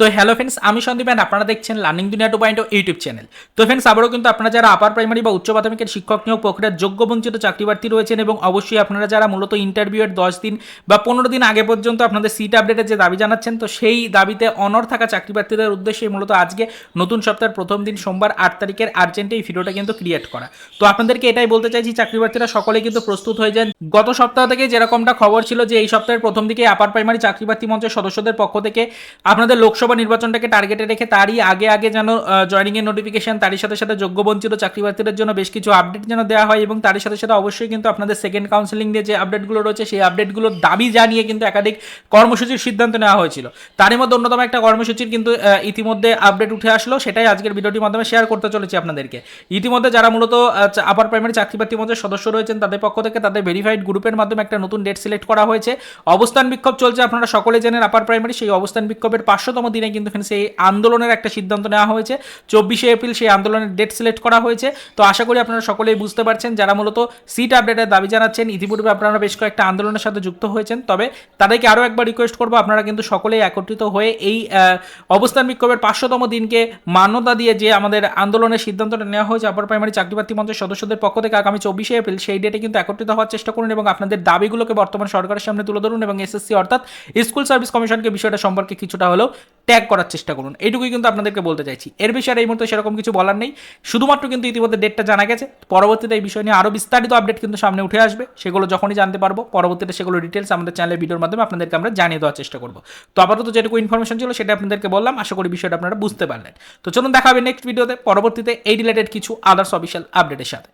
তো hello friends আমি Sandeep and আপনারা দেখছেন learning Duniya two point YouTube channel তো ফ্রেন্ডস আবারও কিন্তু আপনারা যারা আপার প্রাইমারি বা উচ্চ মাধ্যমিকের শিক্ষক নিয়োগ প্রক্রিয়ার যোগ্য বঞ্চিত চাকরি প্রার্থী রয়েছেন এবং অবশ্যই আপনারা যারা মূলত ইন্টারভিউয়ের দশ দিন বা পনেরো দিন আগে পর্যন্ত আপনাদের সিট আপডেটের যে দাবি জানাচ্ছেন, তো সেই দাবিতে অনর থাকা চাকরি প্রার্থীদের উদ্দেশ্যে মূলত আজকে নতুন সপ্তাহের প্রথম দিন সোমবার আট তারিখের আর্জেন্টে এই ভিডিওটা কিন্তু ক্রিয়েট করা। তো আপনাদেরকে এটাই বলতে চাইছি চাকরি প্রার্থীরা সকলে কিন্তু প্রস্তুত হয়ে যান। গত সপ্তাহ থেকে যেরকমটা খবর ছিল যে এই সপ্তাহের প্রথম দিকে আপার প্রাইমারি চাকরি প্রার্থী মঞ্চের সদস্যদের পক্ষ থেকে আপনাদের লোকসভা নির্বাচনটাকে টার্গেটে রেখে তারই আগে আগে যেন জয়নিং এর নোটিফিকেশন তারই সাথে সাথে যোগ্য বঞ্চিত চাকরি প্রার্থীদের জন্য বেশ কিছু আপডেট যেন দেওয়া হয় এবং তারই সাথে সাথে অবশ্যই কিন্তু আপনাদের সেকেন্ড কাউন্সিলিং দিয়ে যে আপডেটগুলো রয়েছে, সেই আপডেটগুলোর দাবি জানিয়ে কিন্তু একাধিক কর্মসূচির সিদ্ধান্ত নেওয়া হয়েছিল। তারই মধ্যে অন্যতম একটা কর্মসূচির কিন্তু ইতিমধ্যে আপডেট উঠে আসলো, সেটাই আজকের ভিডিওটির মাধ্যমে শেয়ার করতে চলেছি আপনাদেরকে। ইতিমধ্যে যারা মূলত আপার প্রাইমারি চাকরি প্রার্থী মধ্যে সদস্য রয়েছেন, তাদের পক্ষ থেকে তাদের ভেরিফাইড গ্রুপের মাধ্যমে একটা নতুন ডেট সিলেক্ট করা হয়েছে। অবস্থান বিক্ষোভ চলছে, আপনারা সকলে জানেন আপার প্রাইমারি সেই অবস্থান বিক্ষোভের পাঁচশোতম দিনে কিন্তু এখানে সেই আন্দোলনের একটা সিদ্ধান্ত নেওয়া হয়েছে। চব্বিশে এপ্রিল সেই আন্দোলনের ডেট সিলেক্ট করা হয়েছে। তো আশা করি আপনারা সকলেই বুঝতে পারছেন, যারা মূলত সিট আপডেটের দাবি জানাচ্ছেন, ইতিপূর্বে আপনারা বেশ কয়েকটা আন্দোলনের সাথে যুক্ত হয়েছেন। তবে তাদেরকে আরও একবার রিকোয়েস্ট করব, আপনারা কিন্তু সকলেই একত্রিত হয়ে এই অবস্থান বিক্ষোভের পাঁচশোতম দিনকে মান্যতা দিয়ে যে আমাদের আন্দোলনের সিদ্ধান্তটা নেওয়া হয়েছে আপার প্রাইমারি চাকরি প্রার্থী মঞ্চের সদস্যদের পক্ষ থেকে আগামী চব্বিশে এপ্রিল সেই ডেটে কিন্তু একত্রিত হওয়ার চেষ্টা করুন এবং আপনাদের দাবিগুলোকে বর্তমান সরকারের সামনে তুলে ধরুন এবং এসএসসি অর্থাৎ স্কুল সার্ভিস কমিশনকে বিষয়টা সম্পর্কে কিছুটা হলেও ট্যাগ করার চেষ্টা করুন। এইটুকুই কিন্তু আপনাদেরকে বলতে চাইছি। এর বিষয়ে এই মুহূর্তে সেরকম কিছু বলার নেই। শুধুমাত্র কিন্তু ইতিমধ্যে ডেটটা জানা গেছে। পরবর্তীতে এই বিষয় নিয়ে আরও বিস্তারিত আপডেট কিন্তু সামনে উঠে আসবে। সেগুলো যখনই জানতে পারব, পরবর্তীতে সেগুলো ডিটেলস আমাদের চ্যানেলের ভিডিওর মাধ্যমে আপনাদেরকে আমরা জানিয়ে দেওয়ার চেষ্টা করব। তো আপাতত যেটুকু ইনফরমেশন ছিল, সেটা আপনাদেরকে বললাম। আশা করি বিষয়টা আপনারা বুঝতে পারলেন। তো চলুন দেখা হবে নেক্সট ভিডিওতে পরবর্তীতে এই রিলেটেড কিছু আদার্স অফিসিয়াল আপডেটের সাথে।